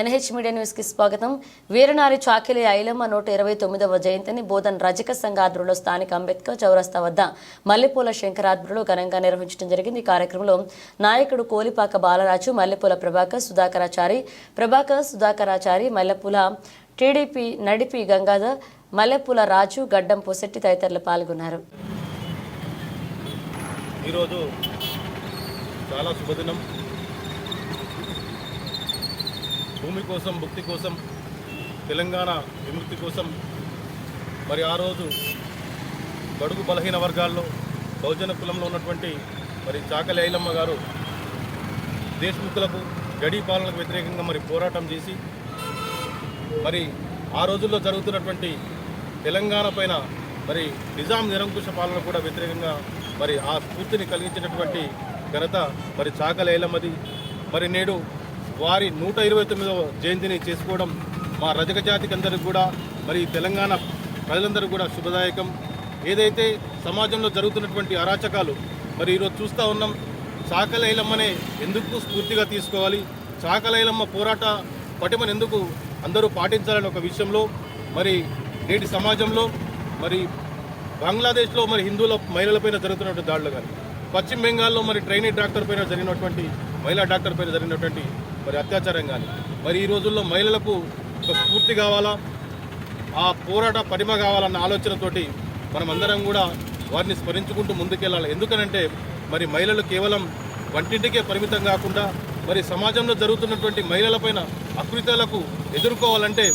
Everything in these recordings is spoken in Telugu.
ఎన్హెచ్ మీడియా న్యూస్కి స్వాగతం. వీరనారి చాకిలి ఐలమ్మ నూట ఇరవై తొమ్మిదవ జయంతిని బోధన్ రజక సంఘ ఆధ్వర్యంలో స్థానిక అంబేద్కర్ చౌరస్తా వద్ద మల్లెపూల శంకర్ ఘనంగా నిర్వహించడం జరిగింది. ఈ కార్యక్రమంలో నాయకుడు కోలిపాక బాలరాజు మల్లెపూల ప్రభాకర్ సుధాకరాచారి ప్రభాకర్ సుధాకరాచారి మల్లెపూల టీడీపీ నడిపి గంగాధర్ మల్లెపూల రాజు గడ్డం పొసెట్టి తదితరులు పాల్గొన్నారు. ఈరోజు చాలా శుభదినం. భూమి కోసం భక్తి కోసం తెలంగాణ విముక్తి కోసం మరి ఆ రోజు బడుగు బలహీన వర్గాల్లో బహుజన కులంలో ఉన్నటువంటి మరి చాకలి ఐలమ్మ గారు దేశముఖులకు గడి పాలనకు వ్యతిరేకంగా మరి పోరాటం చేసి మరి ఆ రోజుల్లో జరుగుతున్నటువంటి తెలంగాణ పైన మరి నిజాం నిరంకుశ పాలన కూడా వ్యతిరేకంగా మరి ఆ స్ఫూర్తిని కలిగించినటువంటి ఘనత మరి చాకలి ఐలమ్మది. మరి నేడు వారి నూట ఇరవై తొమ్మిదవ జయంతిని చేసుకోవడం మా రజక జాతికి అందరికి కూడా మరి తెలంగాణ ప్రజలందరూ కూడా శుభదాయకం. ఏదైతే సమాజంలో జరుగుతున్నటువంటి అరాచకాలు మరి ఈరోజు చూస్తూ ఉన్నాం చాకలైలమ్మనే ఎందుకు స్ఫూర్తిగా తీసుకోవాలి? చాకలైలమ్మ పోరాట పటిమను ఎందుకు అందరూ పాటించాలని ఒక విషయంలో మరి నేటి సమాజంలో మరి బంగ్లాదేశ్లో మరి హిందువుల మహిళలపైన జరుగుతున్నటువంటి దాడులు కానీ పశ్చిమ బెంగాల్లో మరి ట్రైనీ డాక్టర్ పైన జరిగినటువంటి మహిళా డాక్టర్ పైన జరిగినటువంటి మరి అత్యాచారం కానీ. మరి ఈ రోజుల్లో మహిళలకు ఒక స్ఫూర్తి కావాలా? ఆ పోరాట పరిమ కావాలన్న ఆలోచనతోటి మనమందరం కూడా వారిని స్మరించుకుంటూ ముందుకెళ్ళాలి. ఎందుకనంటే మరి మహిళలు కేవలం వంటింటికే పరిమితం కాకుండా మరి సమాజంలో జరుగుతున్నటువంటి మహిళలపైన అకృత్యాలకు ఎదుర్కోవాలంటే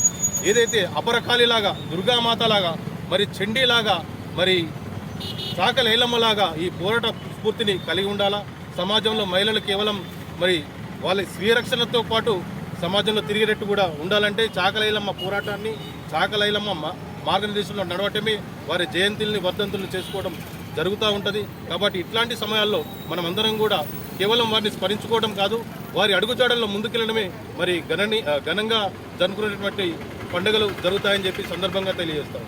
ఏదైతే అపరకాళిలాగా దుర్గామాతలాగా మరి చండీలాగా మరి సాకలేలమ్మలాగా ఈ పోరాట స్ఫూర్తిని కలిగి ఉండాలా? సమాజంలో మహిళలు కేవలం మరి వాళ్ళ స్వీయ రక్షణతో పాటు సమాజంలో తిరిగేటట్టు కూడా ఉండాలంటే చాకలైలమ్మ పోరాటాన్ని చాకలైలమ్మ మార్గనిర్దేశంలో నడవటమే వారి జయంతుల్ని వర్ధంతుల్ని చేసుకోవడం జరుగుతూ ఉంటుంది. కాబట్టి ఇట్లాంటి సమయాల్లో మనం అందరం కూడా కేవలం వారిని స్మరించుకోవడం కాదు వారి అడుగుజాడల్లో ముందుకెళ్ళడమే మరి ఘనని ఘనంగా జరుపుకునేటువంటి పండుగలు జరుగుతాయని చెప్పి సందర్భంగా తెలియజేస్తాం